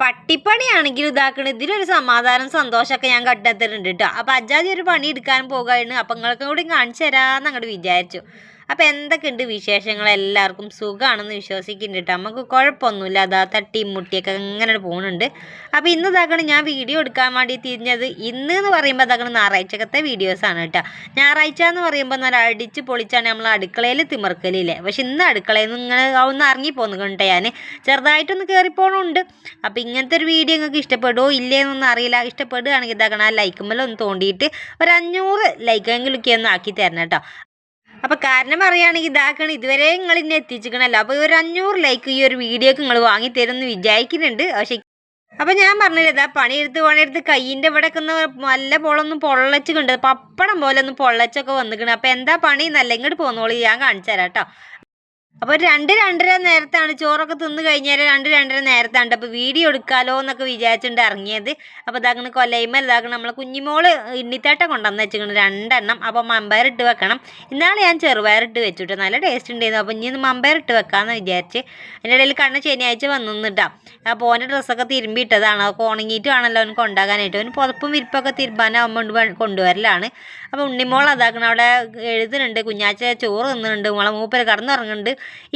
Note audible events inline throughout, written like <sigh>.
പട്ടിപ്പണിയാണെങ്കിലും ഇതാക്കണ ഇതിലൊരു സമാധാനം സന്തോഷമൊക്കെ ഞാൻ കണ്ടെത്തിയിട്ടുണ്ട് കേട്ടോ അപ്പം അജാതി ഒരു പണി എടുക്കാൻ പോകുകയാണ് അപ്പം നിങ്ങൾക്കും കൂടി കാണിച്ചു തരാമെന്ന് അങ്ങോട്ട് വിചാരിച്ചു. അപ്പം എന്തൊക്കെയുണ്ട് വിശേഷങ്ങൾ എല്ലാവർക്കും സുഖമാണെന്ന് വിശ്വസിക്കുന്നുണ്ട്. നമുക്ക് കുഴപ്പമൊന്നുമില്ല. അതാ തട്ടിയും മുട്ടിയൊക്കെ അങ്ങനെ പോകുന്നുണ്ട് അപ്പോൾ ഇന്ന് ഇതാക്കണം ഞാൻ വീഡിയോ എടുക്കാൻ വേണ്ടി തിരിഞ്ഞത് ഇന്ന് എന്ന് പറയുമ്പോൾ അതാക്കണം ഞായറാഴ്ചക്കത്തെ വീഡിയോസാണ് കേട്ടോ. ഞായറാഴ്ച എന്ന് പറയുമ്പോൾ നല്ല അടിച്ച് പൊളിച്ചാണ് നമ്മൾ അടുക്കളയിൽ തിമർക്കലില്ലേ. പക്ഷെ ഇന്ന് അടുക്കളയിൽ നിന്ന് ഇങ്ങനെ ഒന്ന് ഇറങ്ങി പോകുന്നുണ്ട് ഞാൻ ചെറുതായിട്ടൊന്ന് കയറിപ്പോണുണ്ട് അപ്പോൾ ഇങ്ങനത്തെ ഒരു വീഡിയോ നിങ്ങൾക്ക് ഇഷ്ടപ്പെടുമോ ഇല്ലേ എന്നൊന്നും അറിയില്ല. ഇഷ്ടപ്പെടുകയാണെങ്കിൽ ഇതാക്കണം ആ ലൈക്കുമ്പോൾ ഒന്ന് തോണ്ടിയിട്ട് ഒരു അഞ്ഞൂറ് ലൈക്കെങ്കിലൊക്കെ ഒന്ന് ആക്കി തരണം കേട്ടോ. അപ്പോൾ കാരണം പറയുകയാണെങ്കിൽ ഇതാക്കണം. ഇതുവരെ നിങ്ങൾ ഇന്നെ എത്തിച്ചിരിക്കണല്ലോ. അപ്പോൾ ഒരു അഞ്ഞൂറ് ലൈക്ക് ഈ ഒരു വീഡിയോക്ക് നിങ്ങൾ വാങ്ങി തരുമെന്ന് വിചാരിക്കുന്നുണ്ട്. പക്ഷേ അപ്പം ഞാൻ പറഞ്ഞില്ല ഇതാ പണിയെടുത്ത് പണിയെടുത്ത് കയ്യിന്റെ ഇവിടെയൊക്കെ ഒന്ന് നല്ല പോളൊന്നും പൊള്ളച്ച് കണ്ട് പപ്പടം പോലെ ഒന്ന് പൊള്ളച്ചൊക്കെ വന്നിക്കണം. അപ്പോൾ എന്താ പണി? നല്ല ഇങ്ങോട്ട് പോന്നോളി. ഞാൻ കാണിച്ചു തരാം കേട്ടോ. അപ്പോൾ രണ്ട് രണ്ടര നേരത്താണ് ചോറൊക്കെ തിന്ന് കഴിഞ്ഞാൽ രണ്ട് രണ്ടര നേരത്താണ്. അപ്പോൾ വീഡിയോ എടുക്കാലോ എന്നൊക്കെ വിചാരിച്ചിട്ടുണ്ട് ഇറങ്ങിയത്. അപ്പോൾ ഇതാക്കണ കൊല്ലൈമൽ ഇതാക്കണം നമ്മളെ കുഞ്ഞിമോൾ ഇണ്ണിത്തേട്ട കൊണ്ടുവന്ന് വെച്ചിട്ടുണ്ട് രണ്ടെണ്ണം. അപ്പോൾ മമ്പയർ ഇട്ട് വെക്കണം. ഇന്നാളെ ഞാൻ ചെറുപയർ ഇട്ട് വെച്ചിട്ട് നല്ല ടേസ്റ്റ് ഉണ്ടായിരുന്നു. അപ്പോൾ ഇനി മമ്പയർ ഇട്ട് വെക്കാമെന്ന് വിചാരിച്ച് അതിന്റെ ഇടയിൽ കണ്ണ ശനിയാഴ്ച വന്നു നിന്നിട്ടാ. അപ്പോൾ ഓന്റെ ഡ്രസ്സൊക്കെ തിരുമ്പി ഇട്ടതാണ്. അപ്പോൾ ഉണങ്ങിയിട്ട് വേണമല്ലോ അവന് കൊണ്ടാകാനായിട്ട് അവന് പുതപ്പും വിരിപ്പൊക്കെ തിരുമ്പാനാവുമ്പോൾ കൊണ്ടുവരലാണ്. അപ്പോൾ ഉണ്ണിമോൾ അതാക്കണം അവിടെ എഴുതുന്നുണ്ട് കുഞ്ഞാച്ച ചോറ് തിന്നുന്നുണ്ട് മോളെ മൂപ്പര് കടന്നുറങ്ങുന്നുണ്ട്.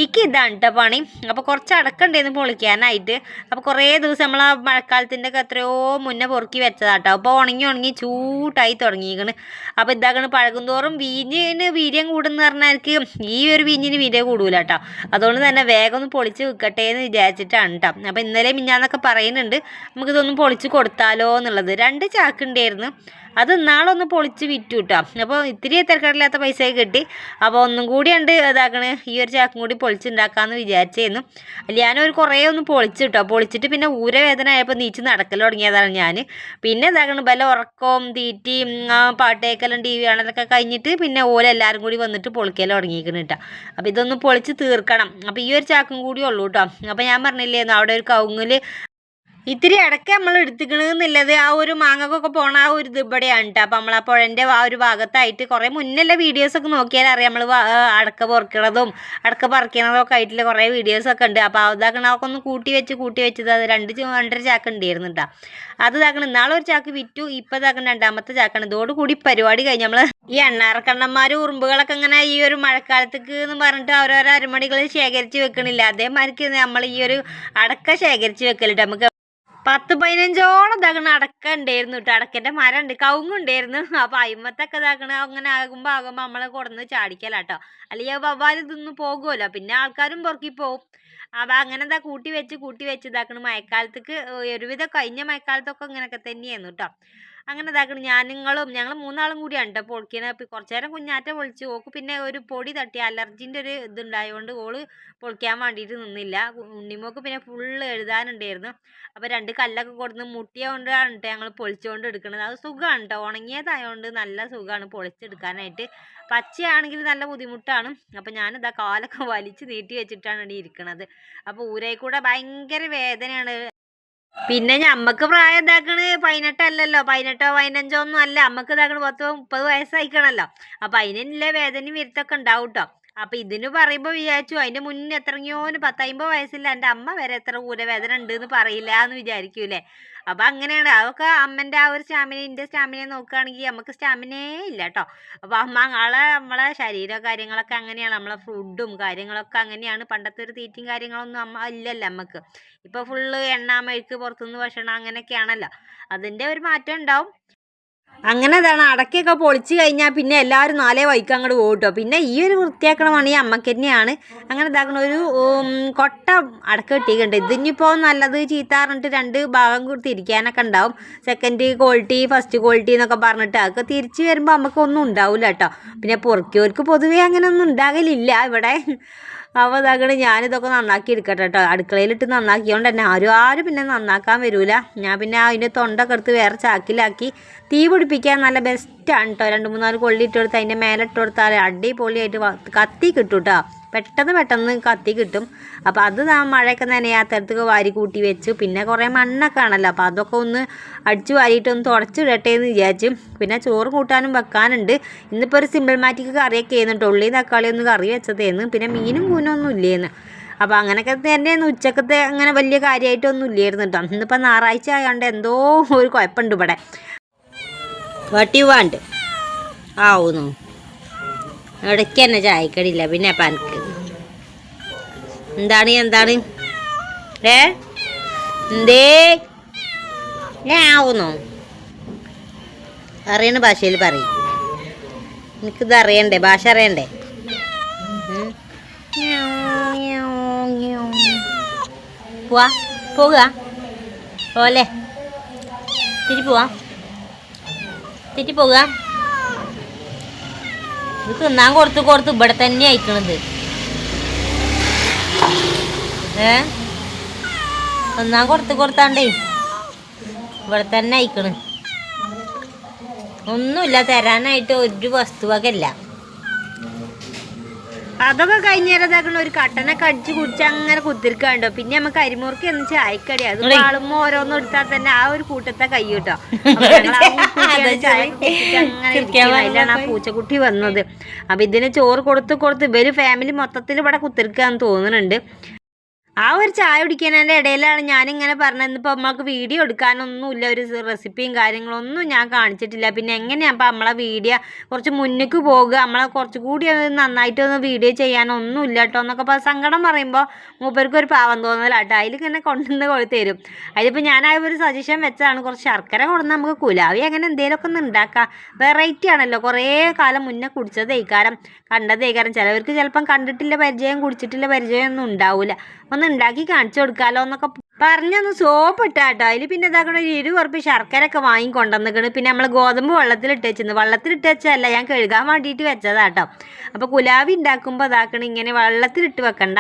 ഇക്ക് ഇതാണ് കേട്ടോ പണി. അപ്പോൾ കുറച്ച് അടക്കണ്ടേന്ന് പൊളിക്കാനായിട്ട്. അപ്പോൾ കുറേ ദിവസം നമ്മൾ ആ മഴക്കാലത്തിന്റെ ഒക്കെ എത്രയോ മുന്നേ പൊറുക്കി വെച്ചതാട്ടോ. അപ്പോൾ ഉണങ്ങി ഉണങ്ങി ചൂട്ടായി തുടങ്ങിയിരിക്കണ്. അപ്പോൾ ഇതാക്കണ് പഴകുന്തോറും വീഞ്ഞിന് വീര്യം കൂടുന്ന പറഞ്ഞാൽ എനിക്ക് ഈ ഒരു വീഞ്ഞിന് വീര്യം കൂടൂല കേട്ടോ അതുകൊണ്ട് തന്നെ വേഗം ഒന്ന് പൊളിച്ച് വിൽക്കട്ടെ എന്ന് വിചാരിച്ചിട്ടാണ് കേട്ടോ അപ്പോൾ ഇന്നലെ മിഞ്ഞാന്നൊക്കെ പറയുന്നുണ്ട് നമുക്കിതൊന്നും പൊളിച്ച് കൊടുത്താലോ എന്നുള്ളത് രണ്ട് ചാക്ക് ഉണ്ടായിരുന്നു. അത് നാളൊന്ന് പൊളിച്ച് വിറ്റു കേട്ടോ അപ്പോൾ ഇത്തിരി തിരക്കടില്ലാത്ത പൈസ കിട്ടി. അപ്പോൾ ഒന്നും കൂടി ഉണ്ട് ഇതാക്കണ്. ഈ ഒരു ചാക്കും കൂടി പൊളിച്ചുണ്ടാക്കാമെന്ന് വിചാരിച്ചായിരുന്നു ഞാനൊരു കുറേ ഒന്ന് പൊളിച്ചു കേട്ടോ പൊളിച്ചിട്ട് പിന്നെ ഊരവേദന ആയപ്പോൾ നീച്ച് നടക്കൽ തുടങ്ങിയതാണ് ഞാൻ പിന്നെ ഇതാക്കണ് ബല ഉറക്കവും തീറ്റിയും പാട്ടേക്കലും ടി വി കാണലൊക്കെ കഴിഞ്ഞിട്ട് പിന്നെ ഓലെല്ലാവരും കൂടി വന്നിട്ട് പൊളിക്കൽ തുടങ്ങിയിരിക്കണം കേട്ടോ അപ്പോൾ ഇതൊന്ന് പൊളിച്ച് തീർക്കണം. അപ്പോൾ ഈ ഒരു ചാക്കും കൂടി ഉള്ളൂ കേട്ടോ അപ്പോൾ ഞാൻ പറഞ്ഞില്ലേന്നു അവിടെ ഒരു കവുങ്ങിൽ ഇത്തിരി ഇടയ്ക്ക് നമ്മൾ എടുത്തിക്കണെന്നുള്ളത് ആ ഒരു മാങ്ങക്കൊക്കെ പോണ ആ ഒരു ഇത് ഇവിടെയാണ് കേട്ടോ അപ്പം നമ്മൾ ആ പുഴന്റെ ആ ഒരു ഭാഗത്തായിട്ട് കുറേ മുന്നല്ല വീഡിയോസൊക്കെ നോക്കിയാൽ അറിയാം. നമ്മൾ അടക്ക പൊറുക്കണതും അടക്ക പറിക്കണതും ഒക്കെ ആയിട്ടുള്ള കുറേ വീഡിയോസൊക്കെ ഉണ്ട്. അപ്പോൾ അതാക്കണ അതൊക്കെ ഒന്ന് കൂട്ടി വെച്ച് കൂട്ടി വെച്ചത് അത് രണ്ട് രണ്ടര ചാക്ക് ഉണ്ടായിരുന്നു കേട്ടോ അത് ഇതാക്കണം ഇന്നാളെ ഒരു ചാക്ക് വിറ്റു ഇപ്പം ഇതാക്കണം രണ്ടാമത്തെ ചാക്കാണ്. ഇതോടുകൂടി പരിപാടി കഴിഞ്ഞ് നമ്മൾ ഈ എണ്ണാറക്കണ്ണന്മാർ ഉറുമ്പുകളൊക്കെ ഇങ്ങനെ ഈ ഒരു മഴക്കാലത്തേക്ക് എന്ന് പറഞ്ഞിട്ട് ഓരോരോ അരമണികൾ ശേഖരിച്ച് വെക്കണില്ല. അതേമാതിരിക്ക് നമ്മൾ ഈ ഒരു അടക്ക ശേഖരിച്ച് വെക്കലിട്ട് നമുക്ക് പത്ത് പതിനഞ്ചോളം ഇതാക്കണ അടക്ക ഉണ്ടായിരുന്നു കേട്ടോ അടക്കന്റെ മരം ഉണ്ട് കവുങ്ങുണ്ടായിരുന്നു. അപ്പോൾ അയിമത്തൊക്കെ ഇതാക്കണ അങ്ങനെ ആകുമ്പോൾ ആകുമ്പോൾ നമ്മളെ കൊടുന്ന് ചാടിക്കലാട്ടോ അല്ലെങ്കിൽ വവ്വാൽ തിന്ന് പോകുമല്ലോ പിന്നെ ആൾക്കാരും പുറക്കി പോകും അപ്പോൾ അങ്ങനെ എന്താ കൂട്ടി വെച്ച് കൂട്ടി വെച്ച് ഇതാക്കണ. മഴക്കാലത്തേക്ക് ഒരുവിധം കഴിഞ്ഞ മഴക്കാലത്തൊക്കെ ഇങ്ങനെയൊക്കെ തന്നെയായിരുന്നു കേട്ടോ അങ്ങനെ ഇതാക്കണം. ഞാൻ നിങ്ങളും ഞങ്ങൾ മൂന്നാളും കൂടിയാണ് കേട്ടോ പൊളിക്കണ കുറച്ചു നേരം കുഞ്ഞാറ്റ പൊളിച്ചു. ഓക്ക് പിന്നെ ഒരു പൊടി തട്ടി അലർജിന്റെ ഒരു ഇതുണ്ടായതുകൊണ്ട് ഓൾ പൊളിക്കാൻ വേണ്ടിയിട്ട് നിന്നില്ല. ഉണ്ണിമോക്ക് പിന്നെ ഫുള്ള് എഴുതാനുണ്ടായിരുന്നു. അപ്പോൾ രണ്ട് കല്ലൊക്കെ കൊടുന്ന് മുട്ടിയ കൊണ്ടാണ് കേട്ടോ ഞങ്ങൾ പൊളിച്ചുകൊണ്ട് എടുക്കുന്നത് അത് സുഖമാണ് കേട്ടോ ഉണങ്ങിയതായതുകൊണ്ട് നല്ല സുഖമാണ് പൊളിച്ചെടുക്കാനായിട്ട്. പച്ചയാണെങ്കിൽ നല്ല ബുദ്ധിമുട്ടാണ്. അപ്പോൾ ഞാനിതാ കാലൊക്കെ വലിച്ചു നീട്ടി വെച്ചിട്ടാണ് ഇരിക്കുന്നത് അപ്പോൾ ഊരയിൽ കൂടെ ഭയങ്കര വേദനയാണ്. പിന്നെ ഞമ്മക്ക് പ്രായം ഇതാക്കണ് പതിനെട്ടല്ലല്ലോ പതിനെട്ടോ പതിനഞ്ചോ ഒന്നും അല്ല. അമ്മയ്ക്ക് ഇതാക്കണ് പത്തോ മുപ്പത് വയസ്സായിക്കണല്ലോ. അപ്പം അതിനുള്ള വേദനയും വരുത്തൊക്കെ ഉണ്ടാവും കേട്ടോ അപ്പം ഇതിന് പറയുമ്പോൾ വിചാരിച്ചു അതിന്റെ മുന്നേ എത്രയോന് പത്തമ്പത് വയസ്സില്ല എന്റെ അമ്മ വരെ എത്ര ഊരവേദന ഉണ്ട് എന്ന് പറയില്ല എന്ന് വിചാരിക്കൂലേ അപ്പം അങ്ങനെയാണ്. അതൊക്കെ അമ്മന്റെ ആ ഒരു സ്റ്റാമിന എന്റെ സ്റ്റാമിന നോക്കുകയാണെങ്കിൽ നമുക്ക് സ്റ്റാമിനേ ഇല്ല കേട്ടോ അപ്പോൾ അമ്മ ആളെ നമ്മളെ ശരീര കാര്യങ്ങളൊക്കെ അങ്ങനെയാണ്. നമ്മളെ ഫുഡും കാര്യങ്ങളൊക്കെ അങ്ങനെയാണ്. പണ്ടത്തെ ഒരു തീറ്റയും കാര്യങ്ങളൊന്നും അമ്മ ഇല്ലല്ലോ നമുക്ക് ഇപ്പോൾ ഫുള്ള് എണ്ണ മെഴുക്ക് പുറത്തുനിന്ന് ഭക്ഷണം അങ്ങനെയൊക്കെയാണല്ലോ. അതിന്റെ ഒരു മാറ്റം ഉണ്ടാവും. അങ്ങനെ അതാണ് അടക്കയൊക്കെ പൊളിച്ച് കഴിഞ്ഞാൽ പിന്നെ എല്ലാവരും നാലേ വൈക്ക് അങ്ങോട്ട് പോകും കേട്ടോ പിന്നെ ഈ ഒരു വൃത്തിയാക്കണ പണി അമ്മയ്ക്ക് തന്നെയാണ്. അങ്ങനെ ഇതാക്കണ ഒരു കൊട്ട അടക്ക കിട്ടിയിട്ടുണ്ട്. ഇതിനിപ്പോൾ നല്ലത് ചീത്ത പറഞ്ഞിട്ട് രണ്ട് ഭാഗം തിരിക്കാനൊക്കെ ഉണ്ടാവും. സെക്കൻഡ് ക്വാളിറ്റി ഫസ്റ്റ് ക്വാളിറ്റി എന്നൊക്കെ പറഞ്ഞിട്ട് അതൊക്കെ തിരിച്ച് വരുമ്പോൾ നമുക്കൊന്നും ഉണ്ടാവില്ല കേട്ടോ പിന്നെ പുറക്കിയവർക്ക് പൊതുവേ അങ്ങനെ ഒന്നും ഉണ്ടാകലില്ല. ഇവിടെ അപ്പോൾ ഇതാക്കണ ഞാനിതൊക്കെ നന്നാക്കി എടുക്കട്ടെ കേട്ടോ അടുക്കളയിലിട്ട് നന്നാക്കിയോണ്ട് തന്നെ ആരും ആരും പിന്നെ നന്നാക്കാൻ വരൂല. ഞാൻ പിന്നെ അതിന്റെ തൊണ്ടൊക്കെ എടുത്ത് വേറെ ചാക്കിലാക്കി തീ പിടിപ്പിക്കാൻ നല്ല ബെസ്റ്റാണ് കേട്ടോ രണ്ട് മൂന്നാൽ കൊള്ളി ഇട്ട് കൊടുത്ത് അതിന്റെ മേലെ ഇട്ട് കൊടുത്താൽ അടിപൊളിയായിട്ട് കത്തി കിട്ടും കേട്ടോ പെട്ടെന്ന് പെട്ടെന്ന് കത്തി കിട്ടും. അപ്പോൾ അത് ആ മഴയൊക്കെ നനയാത്തടത്തൊക്കെ വാരി കൂട്ടി വെച്ചു. പിന്നെ കുറേ മണ്ണൊക്കെ ആണല്ലോ. അപ്പോൾ അതൊക്കെ ഒന്ന് അടിച്ച് വാരിയിട്ട് ഒന്ന് തുടച്ചിടട്ടെ എന്ന് വിചാരിച്ചു. പിന്നെ ചോറ് കൂട്ടാനും വെക്കാനുണ്ട്. ഇന്നിപ്പോൾ ഒരു സിമ്പിൾ മാറ്റിക്ക് കറിയൊക്കെ ചെയ്യുന്നുണ്ട് ഉള്ളി തക്കാളി ഒന്ന് കറി വെച്ചതേന്ന്. പിന്നെ മീനും കൂനും ഒന്നും ഇല്ലേന്ന്. അപ്പോൾ അങ്ങനെയൊക്കെ തന്നെയായിരുന്നു. ഉച്ചക്കത്തെ അങ്ങനെ വലിയ കാര്യമായിട്ടൊന്നും ഇല്ലായിരുന്നു കേട്ടോ ഇന്നിപ്പോൾ ഞായറാഴ്ച ആയതുകൊണ്ട് എന്തോ ഒരു കുഴപ്പമുണ്ട് ഇവിടെ. വട്ടി വാണ്ട് ആവുന്നു. ഇടയ്ക്ക് തന്നെ ചായക്കടിയില്ല പിന്നെ അപ്പം എന്താണ് എന്താണ്? ഏ? എന്തേ? ഞാൻ ആവുന്നു. അറിയണ ഭാഷയിൽ പറയും. എനിക്കിത് അറിയണ്ടേ ഭാഷ അറിയണ്ടേ. പോവാ പോകുക പോലെ തിരി പോവാ. തിരി പോകുക ഇത് തിന്നാൻ കൊടുത്ത് കൊടുത്ത് ഇവിടെ തന്നെ അയക്കണത് ഏ? തിന്നാൻ കൊടുത്ത് കൊടുത്താണ്ടേ ഇവിടെ തന്നെ അയക്കണ് ഒന്നുമില്ല തരാനായിട്ട് ഒരു വസ്തുവക ഇല്ല അതൊക്കെ കഴിഞ്ഞേരതാക്കണ ഒരു കട്ടനൊക്കെ അടിച്ച് കുടിച്ച് അങ്ങനെ കുത്തിരിക്കാണ്ടോ? പിന്നെ നമുക്ക് അരിമുറുക്ക് എന്ന് ചായക്കടി. അത് ആളുമ്പോ ഓരോന്നും എടുത്താൽ തന്നെ ആ ഒരു കൂട്ടത്തെ കൈ കിട്ടോ. <laughs> അതിലാണ് ആ പൂച്ചക്കുട്ടി വന്നത്. അപ്പൊ ഇതിന് ചോറ് കൊടുത്ത് കൊടുത്ത് ഇവർ ഫാമിലി മൊത്തത്തിൽ ഇവിടെ കുത്തിരിക്കാന്ന് തോന്നുന്നുണ്ട്. ആ ഒരു ചായ കുടിക്കുന്നതിന്റെ ഇടയിലാണ് ഞാനിങ്ങനെ പറഞ്ഞത്. ഇന്നിപ്പോൾ അമ്മയ്ക്ക് വീഡിയോ എടുക്കാനൊന്നുമില്ല. ഒരു റെസിപ്പിയും കാര്യങ്ങളൊന്നും ഞാൻ കാണിച്ചിട്ടില്ല. പിന്നെ എങ്ങനെയാണ് അപ്പോൾ നമ്മളെ വീഡിയോ കുറച്ച് മുന്നിക്ക് പോകുക നമ്മളെ കുറച്ചുകൂടി നന്നായിട്ടൊന്ന് വീഡിയോ ചെയ്യാനൊന്നും ഇല്ല കേട്ടോ എന്നൊക്കെ അപ്പോൾ സങ്കടം പറയുമ്പോൾ മൂപ്പർക്ക് ഒരു പാവം തോന്നലാട്ടോ അതിലിങ്ങനെ കൊണ്ടുവന്ന് കൊ- തരും. അതിലിപ്പോൾ ഞാനായ ഒരു സജഷൻ വെച്ചതാണ്. കുറച്ച് ശർക്കര കൊണ്ടുവന്ന് നമുക്ക് കുലാവി അങ്ങനെ എന്തെങ്കിലുമൊക്കെ ഒന്ന് ഉണ്ടാക്കാം. വെറൈറ്റി ആണല്ലോ. കുറേ കാലം മുന്നേ കുടിച്ചത്. ഏക്കാരം കണ്ടത്. ഏക്കാരം ചിലവർക്ക് ചിലപ്പം കണ്ടിട്ടില്ല പരിചയം കുടിച്ചിട്ടില്ല പരിചയം ഒന്നും ഉണ്ടാവില്ല ഒന്ന് ഉണ്ടാക്കി കാണിച്ചു കൊടുക്കാലോ എന്നൊക്കെ പറഞ്ഞൊന്ന് സോപ്പ് ഇട്ടാട്ടോ അതിൽ പിന്നെ ഇതാക്കണ ഒരു ഒക്കെ വാങ്ങി കൊണ്ടുവന്നിക്കണ്. പിന്നെ നമ്മൾ ഗോതമ്പ് വെള്ളത്തിലിട്ട് വെച്ചിരുന്നു. വെള്ളത്തിലിട്ട് വെച്ചല്ല ഞാൻ കഴുകാൻ വേണ്ടിയിട്ട് വെച്ചതാട്ടോ. അപ്പോൾ കുലാവി ഉണ്ടാക്കുമ്പോൾ ഇതാക്കണ ഇങ്ങനെ വെള്ളത്തിലിട്ട് വെക്കണ്ട.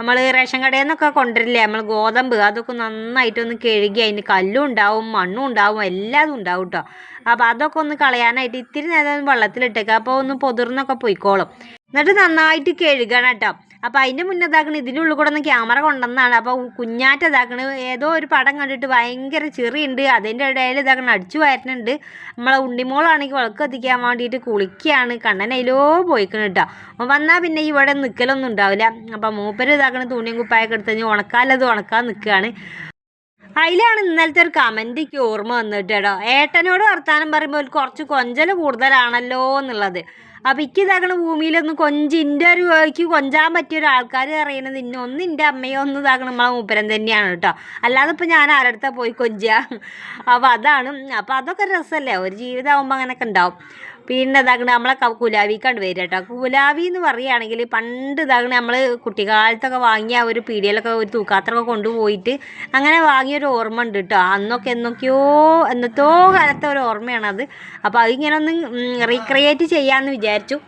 നമ്മൾ റേഷൻ കടയിൽ നിന്നൊക്കെ കൊണ്ടുവരില്ലേ നമ്മൾ ഗോതമ്പ് അതൊക്കെ നന്നായിട്ടൊന്ന് കഴുകി അതിന് കല്ലും ഉണ്ടാവും മണ്ണും ഉണ്ടാവും എല്ലാതും ഉണ്ടാവും കേട്ടോ അപ്പോൾ അതൊക്കെ ഒന്ന് കളയാനായിട്ട് ഇത്തിരി നേരം വെള്ളത്തിലിട്ടേക്കുക അപ്പോൾ ഒന്ന് പൊതിർന്നൊക്കെ പോയിക്കോളും. എന്നിട്ട് നന്നായിട്ട് കഴുകണം കേട്ടോ അപ്പോൾ അതിന്റെ മുന്നേ ഇതാക്കണ ഇതിന്റെ ഉള്ളിൽ കൂടെ ഒന്ന് ക്യാമറ കൊണ്ടുവന്നാണ്. അപ്പോൾ കുഞ്ഞാറ്റ ഇതാക്കണ ഏതോ ഒരു പടം കണ്ടിട്ട് ഭയങ്കര ചെറിയുണ്ട്. അതിന്റെ ഇടയിൽ ഇതാക്കണ അടിച്ചു വരണുണ്ട് നമ്മളെ ഉണ്ണിമോളാണെങ്കിൽ വിളക്ക് കത്തിക്കാൻ വേണ്ടിയിട്ട് കുളിക്കുകയാണ്. കണ്ണനയിലോ പോയിക്കണം കേട്ടോ. അപ്പോൾ വന്നാൽ പിന്നെ ഇവിടെ നിൽക്കലൊന്നും ഉണ്ടാവില്ല. അപ്പോൾ മൂപ്പര് ഇതാക്കണ തുണിയും കുപ്പായൊക്കെ എടുത്ത് കഴിഞ്ഞ് ഉണക്കാലത് ഉണക്കാൻ നിൽക്കുകയാണ്. അതിലാണ് ഇന്നലത്തെ ഒരു കമന്റ് ഓർമ്മ വന്നിട്ട് കേട്ടോ. ഏട്ടനോട് വർത്താനം പറയുമ്പോൾ കുറച്ച് കൊഞ്ചൽ കൂടുതലാണല്ലോ എന്നുള്ളത്. അപ്പം ഇക്ക് ഇതാക്കണ ഭൂമിയിലൊന്ന് കൊഞ്ച് എന്റെ ഒരു എനിക്ക് കൊഞ്ചാൻ പറ്റിയ ഒരു ആൾക്കാർ അറിയണത് ഇന്ന ഒന്ന് എന്റെ അമ്മയോ ഒന്ന് ഇതാക്കണ നമ്മളെ മൂപ്പരം തന്നെയാണ് കേട്ടോ. അല്ലാതെ ഇപ്പം ഞാൻ ആരടുത്താ പോയി കൊഞ്ചുക? അപ്പോൾ അതാണ്. അപ്പോൾ അതൊക്കെ രസമല്ലേ ഒരു ജീവിതമാകുമ്പോൾ അങ്ങനെയൊക്കെ ഉണ്ടാവും. പിന്നെ ഇതാക്കണ നമ്മളെ കുലാവിക്കാണ്ട് വരിക കേട്ടോ. കുലാവി എന്ന് പറയുകയാണെങ്കിൽ പണ്ട് ഇതാക്കണ നമ്മൾ കുട്ടിക്കാലത്തൊക്കെ വാങ്ങിയ ഒരു പീടികയിലൊക്കെ ഒരു തൂക്കാത്രമൊക്കെ കൊണ്ടുപോയിട്ട് അങ്ങനെ വാങ്ങിയൊരു ഓർമ്മ ഉണ്ട് കേട്ടോ. അന്നൊക്കെ എന്നൊക്കെയോ എന്നത്തോ കാലത്തെ ഒരു ഓർമ്മയാണത്. അപ്പോൾ അതിങ്ങനെ ഒന്ന് റീക്രിയേറ്റ് ചെയ്യാമെന്ന് വിചാരിച്ചു.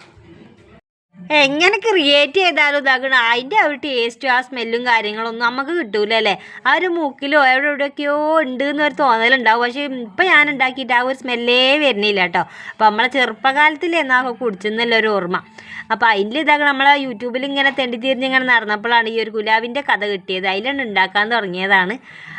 എങ്ങനെ ക്രിയേറ്റ് ചെയ്താലും ഇതാക്കണം അതിന്റെ ആ ഒരു ടേസ്റ്റും ആ സ്മെല്ലും കാര്യങ്ങളൊന്നും നമുക്ക് കിട്ടൂല അല്ലേ ആ ഒരു മൂക്കിലോ എവിടെ എവിടെയൊക്കെയോ ഉണ്ട് എന്നൊരു തോന്നലുണ്ടാവും. പക്ഷേ ഇപ്പം ഞാൻ ഉണ്ടാക്കിയിട്ട് ആ ഒരു സ്മെല്ലേ വരുന്നില്ല കേട്ടോ. അപ്പം നമ്മളെ ചെറുപ്പകാലത്തിൽ എന്നാ കുടിച്ചെന്നല്ല ഒരു ഓർമ്മ. അപ്പോൾ അതിൽ ഇതാക്കണം നമ്മളെ യൂട്യൂബിൽ ഇങ്ങനെ തെണ്ടി തിരിഞ്ഞ് ഇങ്ങനെ നടന്നപ്പോഴാണ് ഈ ഒരു ഗുലാബിന്റെ കഥ കിട്ടിയത്. അതിലാണ് ഉണ്ടാക്കാൻ തുടങ്ങിയതാണ്.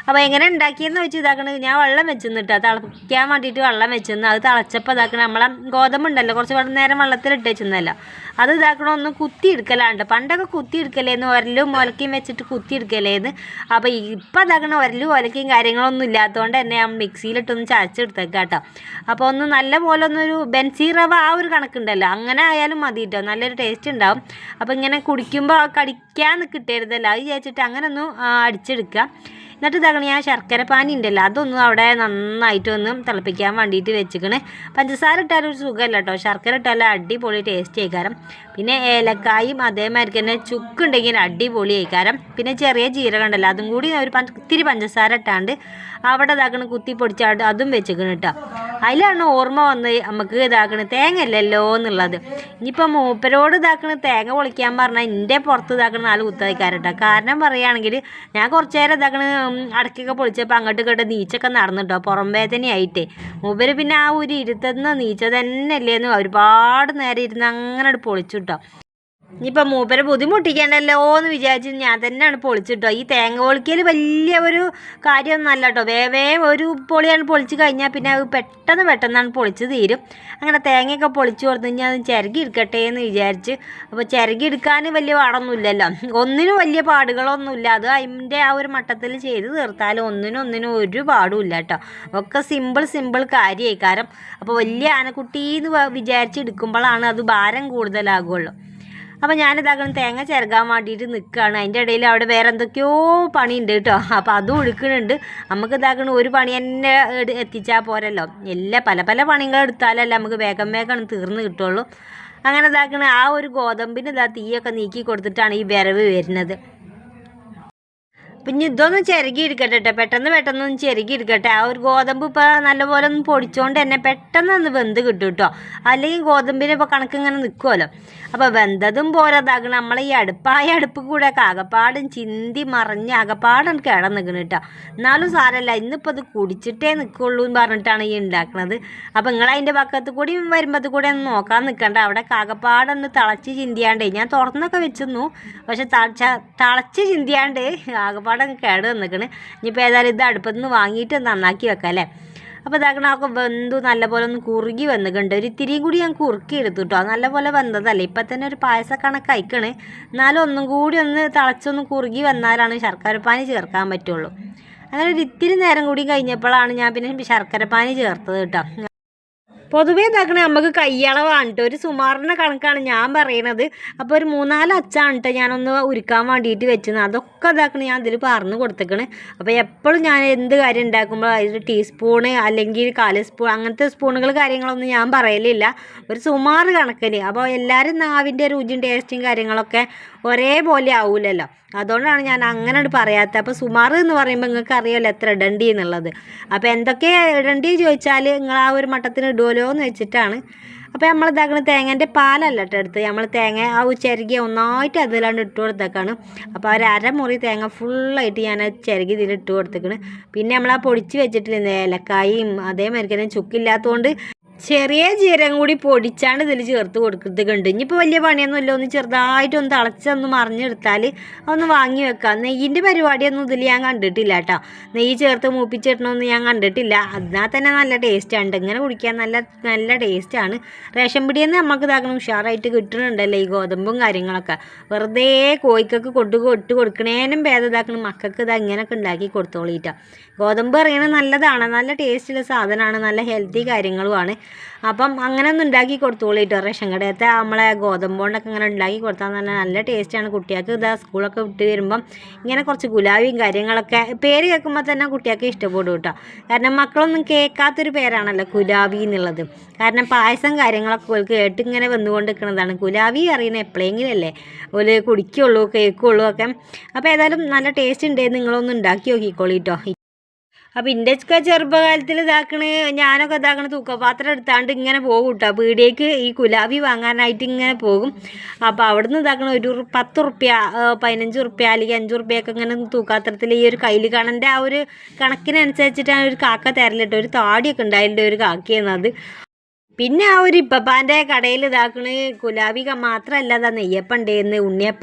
അപ്പോൾ എങ്ങനെ ഉണ്ടാക്കിയെന്ന് വെച്ച് ഇതാക്കണത് ഞാൻ വെള്ളം വെച്ചെന്നിട്ട് തിളപ്പിക്കാൻ വേണ്ടിയിട്ട് വെള്ളം വെച്ചെന്ന് അത് തിളച്ചപ്പോൾ ഇതാക്കണം നമ്മളെ ഗോതമ്പുണ്ടല്ലോ കുറച്ച് വെള്ളം നേരം വെള്ളത്തിലിട്ട് വെച്ചെന്നല്ലോ. അത് ഇതാക്കണം ഒന്ന് കുത്തി എടുക്കലാണ്ട്. പണ്ടൊക്കെ കുത്തി എടുക്കലേന്ന് ഒരലും ഒലക്കയും വെച്ചിട്ട് കുത്തി എടുക്കലേന്ന്. അപ്പോൾ ഇപ്പം ഇതാക്കണം ഒരലും ഒലക്കയും കാര്യങ്ങളൊന്നും ഇല്ലാത്തതുകൊണ്ട് തന്നെ ഞാൻ മിക്സിയിലിട്ടൊന്ന് ചതച്ചെടുത്തേക്കാം കേട്ടോ അപ്പോൾ ഒന്ന് നല്ല പോലെ ഒന്നൊരു ബെൻസി റവ ആ ഒരു കണക്കുണ്ടല്ലോ അങ്ങനെ ആയാലും മതി നല്ലൊരു ടേസ്റ്റ് ഉണ്ടാവും. അപ്പോൾ ഇങ്ങനെ കുടിക്കുമ്പോൾ കടിക്കാൻ കിട്ടരുതല്ല. അത് വിചാരിച്ചിട്ട് അങ്ങനെ ഒന്ന് അടിച്ചെടുക്കുക. എന്നിട്ട് ഇതാകണം ഞാൻ ശർക്കര പാനി ഉണ്ടല്ലോ അതൊന്നും അവിടെ നന്നായിട്ടൊന്ന് തിളപ്പിക്കാൻ വേണ്ടിയിട്ട് വെച്ചിക്കണ്. പഞ്ചസാര ഇട്ടാലും ഒരു സുഖമല്ല കേട്ടോ. ശർക്കര ഇട്ടാലും അടിപൊളി ടേസ്റ്റ് ആയിക്കാരം പിന്നെ ഏലക്കായും അതേമാതിരി തന്നെ ചുക്കുണ്ടെങ്കിൽ അടിപൊളി ആയിക്കാരം പിന്നെ ചെറിയ ജീരകം ഉണ്ടല്ലോ അതും കൂടി ഒരു ഇത്തിരി പഞ്ചസാര ഇട്ടാണ്ട് അവിടെ ഇതാക്കണ കുത്തി പൊടിച്ചാണ്ട് അതും വെച്ചേക്കണ കേട്ടോ അതിലാണ് ഓർമ്മ വന്ന് നമുക്ക് ഇതാക്കണ തേങ്ങ ഇല്ലല്ലോ എന്നുള്ളത്. ഇനിയിപ്പോൾ മൂപ്പരോട് ഇതാക്കണ തേങ്ങ പൊളിക്കാൻ പറഞ്ഞാൽ എന്റെ പുറത്ത് ഇതാക്കണ നാല് കുത്തയക്കാരട്ടോ കാരണം പറയുകയാണെങ്കിൽ ഞാൻ കുറച്ച് നേരം ഇതാക്കണ അടക്കൊക്കെ പൊളിച്ചപ്പോൾ അങ്ങോട്ട് ഇങ്ങോട്ട് നീച്ചൊക്കെ നടന്നിട്ടോ പുറം വേദനയായിട്ടേ. മൂപ്പര് പിന്നെ ആ ഒരു ഇരുത്തുന്ന നീച്ച തന്നെ അല്ലേന്ന് ഒരുപാട് നേരം ഇരുന്ന് അങ്ങനെ പൊളിച്ചു കേട്ടോ. ഇനിയിപ്പോൾ മൂപ്പരെ ബുദ്ധിമുട്ടിക്കണ്ടല്ലോ എന്ന് വിചാരിച്ച് ഞാൻ തന്നെയാണ് പൊളിച്ചിട്ടോ. ഈ തേങ്ങ പൊളിക്കൽ വലിയ ഒരു കാര്യമൊന്നുമല്ല കേട്ടോ വേവേ ഒരു പൊളിയാണ് പൊളിച്ച് കഴിഞ്ഞാൽ പിന്നെ അത് പെട്ടെന്ന് പെട്ടെന്നാണ് പൊളിച്ച് തീരും. അങ്ങനെ തേങ്ങയൊക്കെ പൊളിച്ച് കൊടുത്തു കഴിഞ്ഞാൽ അത് ചിരകി എടുക്കട്ടെ എന്ന് വിചാരിച്ച്. അപ്പോൾ ചിരകി എടുക്കാൻ വലിയ പാടൊന്നുമില്ലല്ലോ. ഒന്നിനും വലിയ പാടുകളൊന്നുമില്ല. അത് അതിന്റെ ആ ഒരു മട്ടത്തിൽ ചെയ്ത് തീർത്താലും ഒന്നിനും ഒന്നിനും ഒരു പാടുമില്ല കേട്ടോ ഒക്കെ സിമ്പിൾ സിമ്പിൾ കാര്യമായി. കാരണം അപ്പോൾ വലിയ ആനക്കുട്ടി എന്ന് വിചാരിച്ചെടുക്കുമ്പോഴാണ് അത് ഭാരം കൂടുതലാകുള്ളൂ. അപ്പോൾ ഞാനിതാക്കണം തേങ്ങ ചേർക്കാൻ വേണ്ടിയിട്ട് നിൽക്കുകയാണ് അതിന്റെ ഇടയിൽ അവിടെ വേറെ എന്തൊക്കെയോ പണിയുണ്ട് കേട്ടോ. അപ്പോൾ അതും എടുക്കുന്നുണ്ട്. നമുക്ക് ഇതാക്കണം ഒരു പണി തന്നെ എത്തിച്ചാൽ പോരല്ലോ. എല്ലാ പല പല പണികൾ എടുത്താലല്ലേ നമുക്ക് വേഗം വേഗം തീർന്ന് കിട്ടുള്ളൂ. അങ്ങനെ ഇതാക്കണ ആ ഒരു ഗോതമ്പിന് ഇതാ തീയൊക്കെ നീക്കി കൊടുത്തിട്ടാണ് ഈ വിരവ് വരുന്നത്. പിന്നെ ഇതൊന്ന് ചിരകി എടുക്കട്ടെ കേട്ടോ പെട്ടെന്ന് പെട്ടെന്ന് ഒന്ന് ചിരകി എടുക്കട്ടെ ആ ഒരു ഗോതമ്പ് ഇപ്പോൾ നല്ലപോലെ ഒന്ന് പൊടിച്ചോണ്ട് തന്നെ പെട്ടെന്ന് ഒന്ന് വെന്ത് കിട്ടും കേട്ടോ. അല്ലെങ്കിൽ ഗോതമ്പിന് ഇപ്പോൾ കണക്ക് ഇങ്ങനെ നിൽക്കുമല്ലോ അപ്പോൾ വെന്തതും പോരാതാകണം. നമ്മൾ ഈ അടുപ്പായ അടുപ്പ് കൂടെ ഒക്കെ അകപ്പാടും ചിന്തി മറിഞ്ഞ് അകപ്പാടും കിടന്ന് നിൽക്കണം കേട്ടോ. എന്നാലും സാരമല്ല. ഇന്നിപ്പോൾ അത് കുടിച്ചിട്ടേ നിൽക്കുള്ളൂ എന്ന് പറഞ്ഞിട്ടാണ് ഈ ഉണ്ടാക്കുന്നത് അപ്പോൾ നിങ്ങൾ അതിന്റെ പക്കത്ത് കൂടി വരുമ്പോൾ കൂടെ ഒന്ന് നോക്കാൻ നിൽക്കണ്ട അവിടെ കാകപ്പാടൊന്ന് തിളച്ച് ചിന്തിയാണ്ടേ. ഞാൻ തുറന്നൊക്കെ വെച്ചിരുന്നു. പക്ഷെ തളച്ച തിളച്ച് ചിന്തിയാണ്ട് ആകപ്പാടം കേട് വന്നിക്കണ്. ഇനിയിപ്പോൾ ഏതായാലും ഇത് അടുപ്പത്ത് നിന്ന് വാങ്ങിയിട്ട് നന്നാക്കി വെക്കാം അല്ലേ അപ്പോൾ ഇതാക്കണമൊക്കെ വെന്തു നല്ലപോലെ ഒന്ന് കുറുകി വന്നിട്ടുണ്ട് ഒരു ഇത്തിരിയും കൂടി ഞാൻ കുറുക്കി എടുത്തു കേട്ടോ നല്ലപോലെ വന്നതല്ലേ? ഇപ്പം തന്നെ ഒരു പായസ കണക്ക് അയക്കണ് എന്നാലും ഒന്നും കൂടി ഒന്ന് തിളച്ചൊന്ന് കുറുകി വന്നാലാണ് ശർക്കര പാനി ചേർക്കാൻ പറ്റുള്ളൂ. അങ്ങനെ ഒരു ഇത്തിരി നേരം കൂടി കഴിഞ്ഞപ്പോഴാണ് ഞാൻ പിന്നെ ശർക്കര പാനി ചേർത്തത് കേട്ടോ പൊതുവേ ഇതാക്കണേ നമുക്ക് കയ്യളവാണ് കേട്ടോ ഒരു സുമാറിന്റെ കണക്കാണ് ഞാൻ പറയുന്നത് അപ്പോൾ ഒരു മൂന്നാൽ അച്ചാണ് കേട്ടോ ഞാനൊന്ന് ഉരുക്കാൻ വേണ്ടിയിട്ട് വെച്ചത്. അതൊക്കെ ഇതാക്കണേ ഞാൻ ഇതിൽ പറഞ്ഞു കൊടുത്തേക്കണ്. അപ്പോൾ എപ്പോഴും ഞാൻ എന്ത് കാര്യം ഉണ്ടാക്കുമ്പോൾ അതിൽ ടീസ്പൂണ് അല്ലെങ്കിൽ കാൽ സ്പൂൺ അങ്ങനത്തെ സ്പൂണുകൾ കാര്യങ്ങളൊന്നും ഞാൻ പറയലില്ല. ഒരു സുമാറ് കണക്കിന്. അപ്പോൾ എല്ലാവരും നാവിന്റെ രുചിയും ടേസ്റ്റും കാര്യങ്ങളൊക്കെ ഒരേപോലെ ആവൂലല്ലോ. അതുകൊണ്ടാണ് ഞാൻ അങ്ങനെ പറയാത്തത് അപ്പോൾ സുമാർ എന്ന് പറയുമ്പോൾ നിങ്ങൾക്ക് അറിയാമല്ലോ എത്ര ഇടണ്ടി എന്നുള്ളത് അപ്പോൾ എന്തൊക്കെ ഇടണ്ടി ചോദിച്ചാൽ നിങ്ങൾ ആ ഒരു മട്ടത്തിന് ഇടുമല്ലോ എന്ന് വെച്ചിട്ടാണ്. അപ്പോൾ നമ്മൾ ഇതാക്കണ തേങ്ങേന്റെ പാലല്ല കേട്ടോ എടുത്ത്. നമ്മൾ തേങ്ങ ആ ചിരകി ഒന്നായിട്ട് അതിലാണ്ട് ഇട്ട് കൊടുത്തേക്കാണ്. അപ്പോൾ ഒരു അരമുറി തേങ്ങ ഫുള്ളായിട്ട് ഞാൻ ചിരകി ഇതിൽ ഇട്ട് കൊടുത്തേക്കാണ്. പിന്നെ നമ്മൾ ആ പൊടിച്ച് വെച്ചിട്ടില്ലേ ഏലക്കായും അതേമാതിരി തന്നെ ചുക്കില്ലാത്തതുകൊണ്ട് ചെറിയ ജീരകം കൂടി പൊടിച്ചാണ് ഇതിൽ ചേർത്ത് കൊടുക്കുന്നുണ്ട് ഇനിയിപ്പോൾ വലിയ പണിയൊന്നുമില്ല ഒന്ന് ചെറുതായിട്ടൊന്ന് തിളച്ചൊന്ന് മറിഞ്ഞെടുത്താൽ ഒന്ന് വാങ്ങി വെക്കാം. നെയ്യിന്റെ പരിപാടിയൊന്നും ഇതിൽ ഞാൻ കണ്ടിട്ടില്ല കേട്ടോ. നെയ്യ് ചേർത്ത് മൂപ്പിച്ചിടണമെന്ന് ഞാൻ കണ്ടിട്ടില്ല. എന്നാൽ തന്നെ നല്ല ടേസ്റ്റാണ് ഇങ്ങനെ കുടിക്കാൻ നല്ല നല്ല ടേസ്റ്റാണ് റേഷൻ പിടിയെന്ന് നമുക്ക് ഇതാക്കണം. ഉഷാറായിട്ട് കിട്ടുന്നുണ്ടല്ലോ ഈ ഗോതമ്പും കാര്യങ്ങളൊക്കെ. വെറുതെ കോഴിക്കൊക്കെ കൊണ്ട് ഇട്ട് കൊടുക്കണേനും ഭേദം ഇതാക്കണം. മക്കൾക്ക് ഇത് അങ്ങനെയൊക്കെ ഉണ്ടാക്കി കൊടുത്തോളിയിട്ടാണ് ഗോതമ്പ് അറിയണത് നല്ലതാണ്. നല്ല ടേസ്റ്റുള്ള സാധനമാണ്. നല്ല ഹെൽത്തി കാര്യങ്ങളുമാണ്. അപ്പം അങ്ങനെ ഒന്ന് ഉണ്ടാക്കി കൊടുത്തോളിട്ടോ റേഷൻ കടയത്തെ നമ്മളെ ഗോതമ്പ് കൊണ്ടൊക്കെ ഇങ്ങനെ ഉണ്ടാക്കി കൊടുത്താൽ തന്നെ നല്ല ടേസ്റ്റാണ് കുട്ടികൾക്ക്. ഇതാ സ്കൂളൊക്കെ വിട്ട് വരുമ്പം ഇങ്ങനെ കുറച്ച് ഗുലാബിയും കാര്യങ്ങളൊക്കെ പേര് കേൾക്കുമ്പോൾ തന്നെ കുട്ടികൾക്ക് ഇഷ്ടപ്പെടും കേട്ടോ കാരണം മക്കളൊന്നും കേൾക്കാത്തൊരു പേരാണല്ലോ ഗുലാബി എന്നുള്ളത്. കാരണം പായസം കാര്യങ്ങളൊക്കെ ഓൾക്ക് കേട്ട് ഇങ്ങനെ വന്നുകൊണ്ട് നിൽക്കുന്നതാണ് ഗുലാബി അറിയുന്ന എപ്പോഴെങ്കിലും അല്ലേ ഓൽ കുടിക്കുള്ളൂ കേൾക്കുള്ളൂ ഒക്കെ. അപ്പോൾ ഏതായാലും നല്ല ടേസ്റ്റ് ഉണ്ടെന്ന് നിങ്ങളൊന്ന് ഉണ്ടാക്കി നോക്കിക്കോളിട്ടോ അപ്പം എന്റെ ഒക്കെ ചെറുപ്പകാലത്തിൽ ഇതാക്കണ് ഞാനൊക്കെ ഇതാക്കണ തൂക്കപാത്രം എടുത്താണ്ട് ഇങ്ങനെ പോകും കേട്ടോ പീടിയേക്ക് ഈ കുലാബി വാങ്ങാനായിട്ട് ഇങ്ങനെ പോകും. അപ്പോൾ അവിടുന്ന് ഇതാക്കണ ഒരു പത്ത് ഉറുപ്യ പതിനഞ്ച് ഉറുപ്യ അല്ലെങ്കിൽ അഞ്ച് ഉറുപ്യൊക്കെ ഇങ്ങനെ തൂക്കാത്രത്തിൽ ഈ ഒരു കയ്യിൽ കാണേണ്ട ആ ഒരു കണക്കിനനുസരിച്ചിട്ടാണ് ഒരു കാക്ക തരലിട്ട് ഒരു താടിയൊക്കെ ഉണ്ടായിട്ടുണ്ട് ഒരു കാക്കയെന്നത് പിന്നെ ആ ഒരു ഇപ്പപ്പാന്റെ കടയിൽ ഇതാക്കണ് ഗുലാബിക മാത്രമല്ല അതാ നെയ്യപ്പം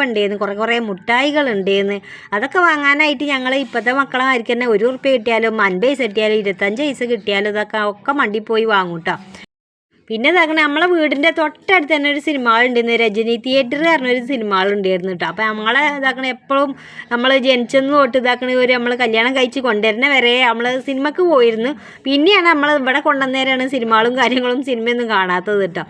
ഉണ്ടേന്ന് കുറേ കുറേ മുട്ടായികൾ ഉണ്ടേന്ന് അതൊക്കെ വാങ്ങാനായിട്ട് ഞങ്ങൾ ഇപ്പോഴത്തെ മക്കളായിരിക്കും തന്നെ ഒരു ഉറുപ്പ്യ കിട്ടിയാലും അൻപത് പൈസ കിട്ടിയാലും ഇരുപത്തഞ്ച് പൈസ കിട്ടിയാലും ഇതൊക്കെ ഒക്കെ മണ്ടി പോയി വാങ്ങും കേട്ടോ പിന്നെ അങ്ങനെ നമ്മളെ വീടിന്റെ തൊട്ടടുത്ത് തന്നെ ഒരു സിനിമ ഹാളുണ്ടായിരുന്നു രജനി തിയേറ്റർ പറഞ്ഞൊരു സിനിമ ഹാളുണ്ടായിരുന്നു കേട്ടോ. അപ്പോൾ നമ്മളെ ഇതാക്കണ എപ്പോഴും നമ്മൾ ജനിച്ചെന്ന് തൊട്ട് ഇതാക്കണ ഒരു നമ്മൾ കല്യാണം കഴിച്ച് കൊണ്ടുവരുന്ന വരെ നമ്മൾ സിനിമക്ക് പോയിരുന്നു. പിന്നെയാണ് നമ്മൾ ഇവിടെ കൊണ്ടുവന്നേരാണ് സിനിമകളും കാര്യങ്ങളും സിനിമയൊന്നും കാണാത്തത് കേട്ടോ.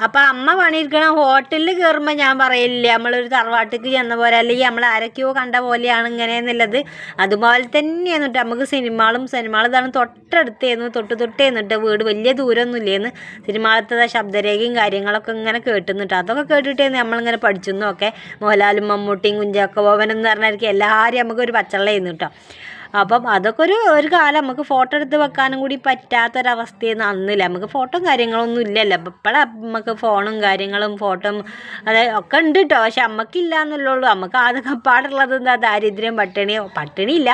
അപ്പോൾ അമ്മ പണിയെടുക്കണ ഹോട്ടലിൽ കയറുമ്പോൾ ഞാൻ പറയില്ല നമ്മളൊരു തറവാട്ടിക്ക് ചെന്ന പോലെ അല്ലെങ്കിൽ നമ്മൾ ആരൊക്കെയോ കണ്ട പോലെയാണ് ഇങ്ങനെ ഇങ്ങനെയെന്നുള്ളത് അതുപോലെ തന്നെയാണ് കേട്ടോ നമുക്ക് സിനിമകളും സിനിമകൾ ഇതാണ് തൊട്ടടുത്തേന്ന് തൊട്ട് തൊട്ടേ കേട്ടോ വീട് വലിയ ദൂരമൊന്നും ഇല്ലേന്ന് സിനിമകളത്തെ ശബ്ദരേഖയും കാര്യങ്ങളൊക്കെ ഇങ്ങനെ കേട്ടുന്നിട്ട് അതൊക്കെ കേട്ടിട്ടേന്ന് നമ്മളിങ്ങനെ പഠിച്ചെന്നൊക്കെ മോഹൻലാലും മമ്മൂട്ടിയും കുഞ്ചാക്കോ എന്ന് പറഞ്ഞായിരിക്കും. എല്ലാവരും നമുക്ക് ഒരു പച്ചള്ളയായിരുന്നു കേട്ടോ അപ്പം അതൊക്കെ ഒരു ഒരു കാലം. നമുക്ക് ഫോട്ടോ എടുത്ത് വെക്കാനും കൂടി പറ്റാത്തൊരവസ്ഥയെന്ന് അന്നില്ല. നമുക്ക് ഫോട്ടോ കാര്യങ്ങളൊന്നും ഇല്ലല്ലോ. അപ്പം ഇപ്പോഴാണ് നമുക്ക് ഫോണും കാര്യങ്ങളും ഫോട്ടോ അതായത് ഒക്കെ ഉണ്ട് കേട്ടോ പക്ഷെ അമ്മക്കില്ല എന്നുള്ളൂ നമുക്ക് ആദ്യം പാടുള്ളത് എന്താ? ദാരിദ്ര്യം പട്ടിണിയോ പട്ടിണിയില്ല.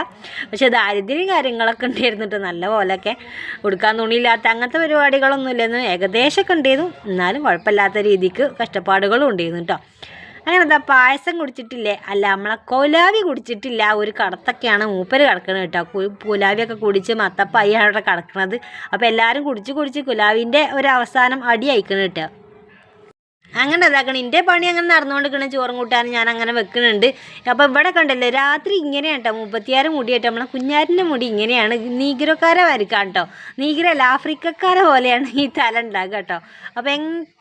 പക്ഷെ ദാരിദ്ര്യം കാര്യങ്ങളൊക്കെ ഉണ്ടായിരുന്നു കേട്ടോ നല്ല പോലെയൊക്കെ ഉടുക്കാൻ തുണിയില്ലാത്ത അങ്ങനത്തെ പരിപാടികളൊന്നും ഇല്ലെന്ന് ഏകദേശമൊക്കെ ഉണ്ടായിരുന്നു. എന്നാലും കുഴപ്പമില്ലാത്ത രീതിക്ക് കഷ്ടപ്പാടുകളും ഉണ്ടായിരുന്നു കേട്ടോ അങ്ങനെ എന്താ പായസം കുടിച്ചിട്ടില്ലേ? അല്ല നമ്മളെ കൊലാവി കുടിച്ചിട്ടില്ല. ഒരു കടത്തൊക്കെയാണ് മൂപ്പര് കിടക്കുന്നത് കേട്ടോ. കുലാവിയൊക്കെ കുടിച്ച് മത്തപ്പായിയാണ് അവിടെ കിടക്കുന്നത് അപ്പോൾ എല്ലാവരും കുടിച്ച് കുടിച്ച് കുലാവിന്റെ ഒരു അവസാനം അടി അയക്കണം കേട്ടോ. അങ്ങനെ ഇതാക്കണം എന്റെ പണി അങ്ങനെ നടന്നുകൊണ്ടിരിക്കണ. ചോറും കൂട്ടാനും ഞാൻ അങ്ങനെ വെക്കുന്നുണ്ട് അപ്പോൾ ഇവിടെ കണ്ടല്ലോ രാത്രി ഇങ്ങനെയാണ് കേട്ടോ. മുപ്പത്തിയാറ് മുടിയായിട്ട് നമ്മളെ കുഞ്ഞാരിന്റെ മുടി ഇങ്ങനെയാണ്. നീഗ്രോക്കാരെ വരക്കാം കേട്ടോ. നീഗ്രല്ല ആഫ്രിക്കക്കാരെ പോലെയാണ് ഈ തല ഉണ്ടാകുക കേട്ടോ. അപ്പോൾ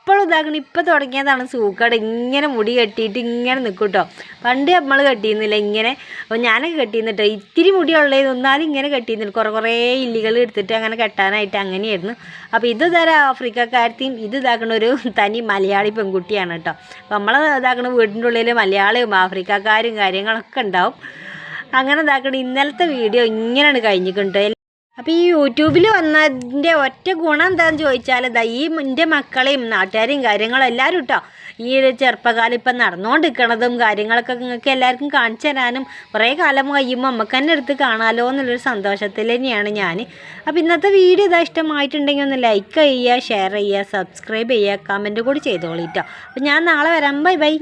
എപ്പോഴും ഇതാക്കണം ഇപ്പോൾ തുടങ്ങിയതാണ് സൂക്കട. ഇങ്ങനെ മുടി കെട്ടിയിട്ട് ഇങ്ങനെ നിൽക്കും കേട്ടോ പണ്ട് നമ്മൾ കെട്ടിയിരുന്നില്ല ഇങ്ങനെ. അപ്പോൾ ഞാനൊക്കെ കെട്ടിയിരുന്നിട്ടോ ഇത്തിരി മുടി ഉള്ളത് ഒന്നാലും ഇങ്ങനെ കെട്ടിയിരുന്നില്ല. കുറേ കുറേ ഇല്ലികൾ എടുത്തിട്ട് അങ്ങനെ കെട്ടാനായിട്ട് അങ്ങനെയായിരുന്നു. അപ്പോൾ ഇത് തരാം ആഫ്രിക്കക്കാരത്തെയും ഇത് ഇതാക്കണ ഒരു തനി മലയാളി പെൺകുട്ടിയാണ് കേട്ടോ അപ്പോൾ നമ്മൾ ഇതാക്കണ വീടിന്റെ ഉള്ളിൽ മലയാളിയും ആഫ്രിക്കക്കാരും കാര്യങ്ങളൊക്കെ ഉണ്ടാവും. അങ്ങനെ ഇതാക്കണ ഇന്നലത്തെ വീഡിയോ ഇങ്ങനെയാണ് കഴിഞ്ഞിട്ടുണ്ട് അപ്പോൾ ഈ യൂട്യൂബിൽ വന്നതിന്റെ ഒറ്റ ഗുണം എന്താണെന്ന് ചോദിച്ചാൽ ഇതാ ഈ എന്റെ മക്കളെയും നാട്ടുകാരെയും കാര്യങ്ങളും എല്ലാവരും കേട്ടോ ഈ ഒരു ചെറുപ്പകാലം ഇപ്പം നടന്നുകൊണ്ടിരിക്കണതും കാര്യങ്ങളൊക്കെ നിങ്ങൾക്ക് എല്ലാവർക്കും കാണിച്ചു തരാനും കുറേ കാലം കഴിയുമ്പോൾ നമുക്ക് തന്നെ എടുത്ത് കാണാമല്ലോ എന്നുള്ളൊരു സന്തോഷത്തിൽ തന്നെയാണ് ഞാൻ അപ്പോൾ ഇന്നത്തെ വീഡിയോ ഇതാ ഇഷ്ടമായിട്ടുണ്ടെങ്കിൽ ഒന്ന് ലൈക്ക് ചെയ്യുക ഷെയർ ചെയ്യുക സബ്സ്ക്രൈബ് ചെയ്യുക കമന്റ് കൂടി ചെയ്തോളിട്ടോ അപ്പോൾ ഞാൻ നാളെ വരാം. Bye bye.